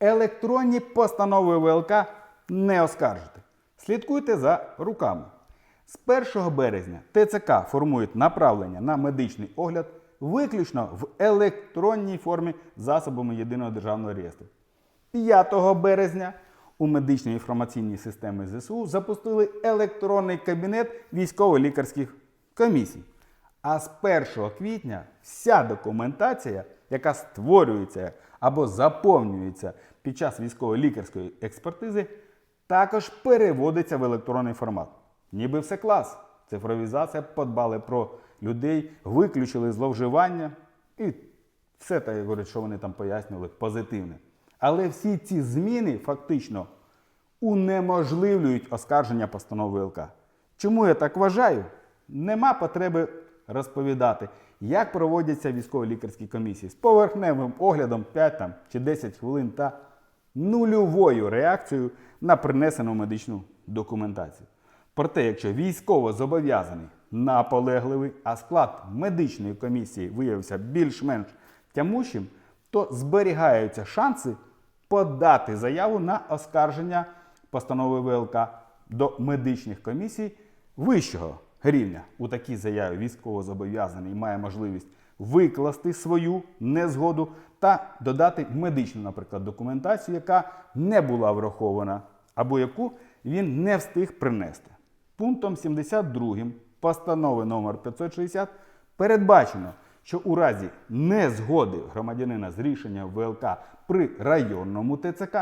Електронні постанови ВЛК не оскаржити. Слідкуйте за руками. З 1 березня ТЦК формують направлення на медичний огляд виключно в електронній формі засобами єдиного державного реєстру. 5 березня у медичній інформаційній системі ЗСУ запустили електронний кабінет військово-лікарських комісій. А з 1 квітня вся документація, яка створюється або заповнюється під час військово-лікарської експертизи, також переводиться в електронний формат. Ніби все клас. Цифровізація подбали про людей, виключили зловживання і все те, говорить, що вони там пояснювали, позитивне. Але всі ці зміни фактично унеможливлюють оскарження постанови ВЛК. Чому я так вважаю? Нема потреби розповідати, як проводяться військово-лікарські комісії з поверхневим оглядом 5 там, чи 10 хвилин та нульовою реакцією на принесену медичну документацію. Проте, якщо військово зобов'язаний наполегливий, а склад медичної комісії виявився більш-менш тямущим, то зберігаються шанси подати заяву на оскарження постанови ВЛК до медичних комісій вищого рівня. У такій заяві військовозобов'язаний має можливість викласти свою незгоду та додати медичну, наприклад, документацію, яка не була врахована, або яку він не встиг принести. Пунктом 72 постанови номер 560 передбачено, що у разі незгоди громадянина з рішенням ВЛК при районному ТЦК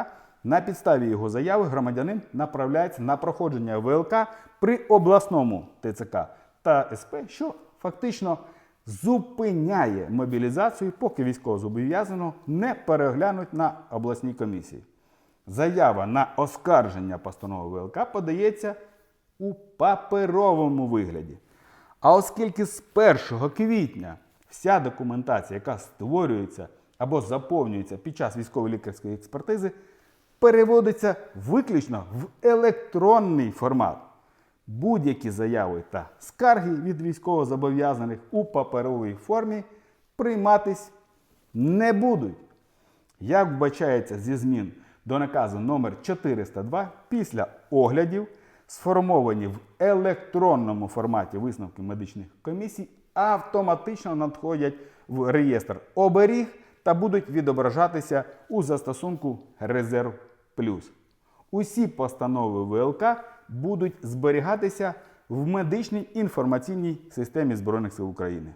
на підставі його заяви громадянин направляється на проходження ВЛК при обласному ТЦК та СП, що фактично зупиняє мобілізацію, поки військовозобов'язаного не переглянуть на обласній комісії. Заява на оскарження постанови ВЛК подається у паперовому вигляді. А оскільки з 1 квітня вся документація, яка створюється або заповнюється під час військово-лікарської експертизи, переводиться виключно в електронний формат. Будь-які заяви та скарги від військовозобов'язаних у паперовій формі прийматись не будуть. Як вбачається зі змін до наказу номер 402 після оглядів, сформовані в електронному форматі висновки медичних комісій, автоматично надходять в реєстр оберіг та будуть відображатися у застосунку Резерв. Усі постанови ВЛК будуть зберігатися в медичній інформаційній системі Збройних сил України.